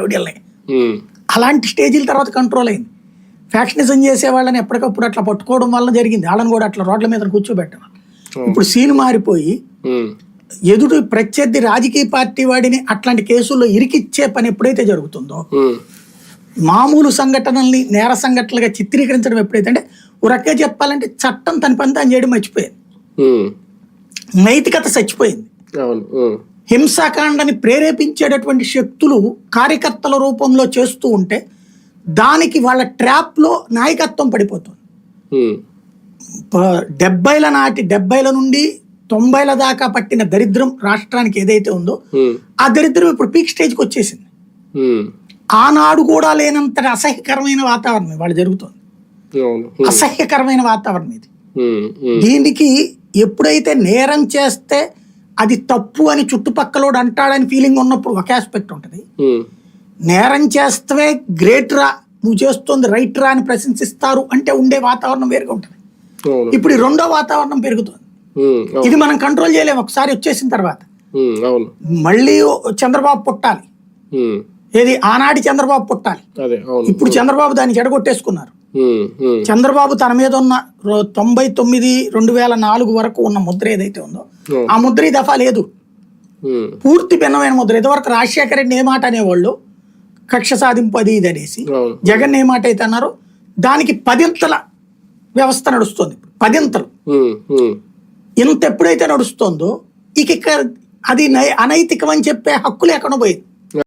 రౌడీల్ని. అలాంటి స్టేజీల తర్వాత కంట్రోల్ అయింది. ఫ్యాక్షనిజం చేసే వాళ్ళని ఎప్పటికప్పుడు అట్లా పట్టుకోవడం వల్ల జరిగింది. వాళ్ళని కూడా అట్లా రోడ్ల మీద కూర్చోబెట్టడం. ఇప్పుడు సీన్ మారిపోయి ఎదుటి ప్రత్యర్థి రాజకీయ పార్టీ వాడిని అట్లాంటి కేసుల్లో ఇరికిచ్చే పని ఎప్పుడైతే జరుగుతుందో మామూలు సంఘటనల్ని నేర సంఘటనలుగా చిత్రీకరించడం ఎప్పుడైతే అంటే ఒక రకంగా చెప్పాలంటే చట్టం తన పని తాను చేయడం మర్చిపోయింది నైతికత చచ్చిపోయింది. హింసాకాండని ప్రేరేపించేటటువంటి శక్తులు కార్యకర్తల రూపంలో చేస్తూ ఉంటే దానికి వాళ్ళ ట్రాప్లో నాయకత్వం పడిపోతుంది. డెబ్బైల నాటి డెబ్బైల నుండి తొంభైల దాకా పట్టిన దరిద్రం రాష్ట్రానికి ఏదైతే ఉందో ఆ దరిద్రం ఇప్పుడు పీక్ స్టేజ్కి వచ్చేసింది. ఆనాడు కూడా లేనంత అసహ్యకరమైన వాతావరణం వాళ్ళు జరుగుతుంది. అసహ్యకరమైన వాతావరణం ఇది. దీనికి ఎప్పుడైతే నేరం చేస్తే అది తప్పు అని చుట్టుపక్కలోడు అంటాడని ఫీలింగ్ ఉన్నప్పుడు ఒక ఆస్పెక్ట్ ఉంటుంది. నేరం చేస్తే గ్రేట్ రా నువ్వు చేస్తుంది రైట్ రా అని ప్రశంసిస్తారు అంటే ఉండే వాతావరణం వేరుగా ఉంటుంది. ఇప్పుడు ఈ రెండో వాతావరణం పెరుగుతుంది. ఇది మనం కంట్రోల్ చేయలేము ఒకసారి వచ్చేసిన తర్వాత. మళ్ళీ చంద్రబాబు పుట్టాలి. ఏది? ఆనాటి చంద్రబాబు పుట్టాలి. ఇప్పుడు చంద్రబాబు దాన్ని చెడగొట్టేసుకున్నారు. చంద్రబాబు తన మీద ఉన్న తొంభై తొమ్మిది రెండు వేల నాలుగు వరకు ఉన్న ముద్ర ఏదైతే ఉందో ఆ ముద్ర ఈ దఫా లేదు. పూర్తి భిన్నమైన ముద్ర. ఇదివరకు రాజశేఖర రెడ్డి ఏ మాట అనేవాళ్ళు? కక్ష సాధింపు అది ఇది అనేసి. జగన్ ఏ మాట అయితే అన్నారో? దానికి పదింతల వ్యవస్థ నడుస్తుంది. పదింతలు. ఇంత ఎప్పుడైతే నడుస్తుందో ఇక అది అనైతికం అని చెప్పే హక్కు లేకుండా పోయింది.